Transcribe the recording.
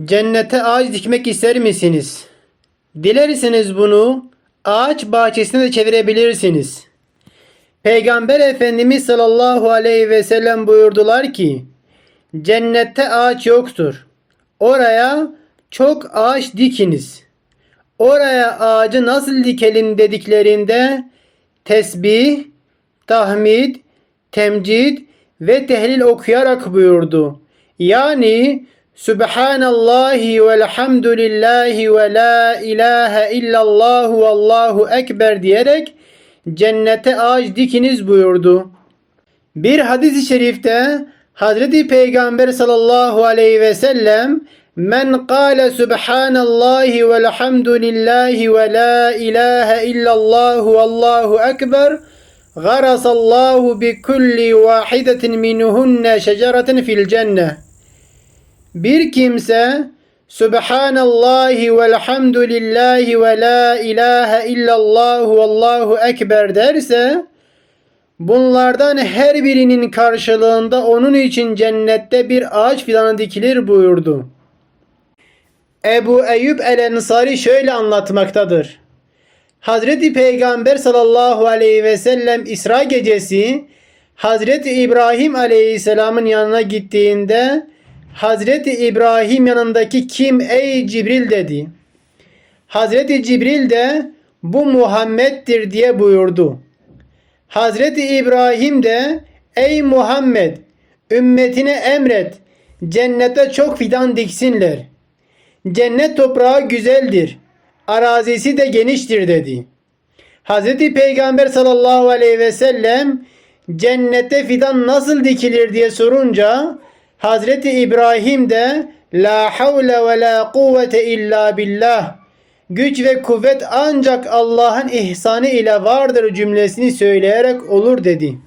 Cennete ağaç dikmek ister misiniz? Dilerseniz bunu ağaç bahçesine de çevirebilirsiniz. Peygamber Efendimiz sallallahu aleyhi ve sellem buyurdular ki cennette ağaç yoktur. Oraya çok ağaç dikiniz. Oraya ağacı nasıl dikelim dediklerinde tesbih, tahmid, temcid ve tehlil okuyarak buyurdu. Yani Subhanallahi velhamdülillahi ve la ilahe illallah ve allahu ekber diyerek cennete ağaç dikiniz buyurdu. Bir hadis-i şerifte Hazreti Peygamber sallallahu aleyhi ve sellem Men kâle subhanallahi velhamdülillahi ve la ilahe illallah ve allahu ekber garasallahu bi kulli vahidetin minhunne şecereten fil cenne. Bir kimse Subhanallahi velhamdülillahi ve la ilahe illallah ve allahu ekber derse Bunlardan her birinin karşılığında onun için cennette bir ağaç fidanı dikilir buyurdu. Ebu Eyyub el-Ensari şöyle anlatmaktadır. Hazreti Peygamber sallallahu aleyhi ve sellem İsra gecesi Hazreti İbrahim aleyhisselamın yanına gittiğinde Hazreti İbrahim yanındaki kim ey Cibril dedi. Hazreti Cibril de bu Muhammed'dir diye buyurdu. Hazreti İbrahim de ey Muhammed ümmetine emret cennete çok fidan diksinler. Cennet toprağı güzeldir. Arazisi de geniştir dedi. Hazreti Peygamber sallallahu aleyhi ve sellem cennette fidan nasıl dikilir diye sorunca Hazreti İbrahim de la havle ve la kuvvete illa billah güç ve kuvvet ancak Allah'ın ihsanı ile vardır cümlesini söyleyerek olur dedi.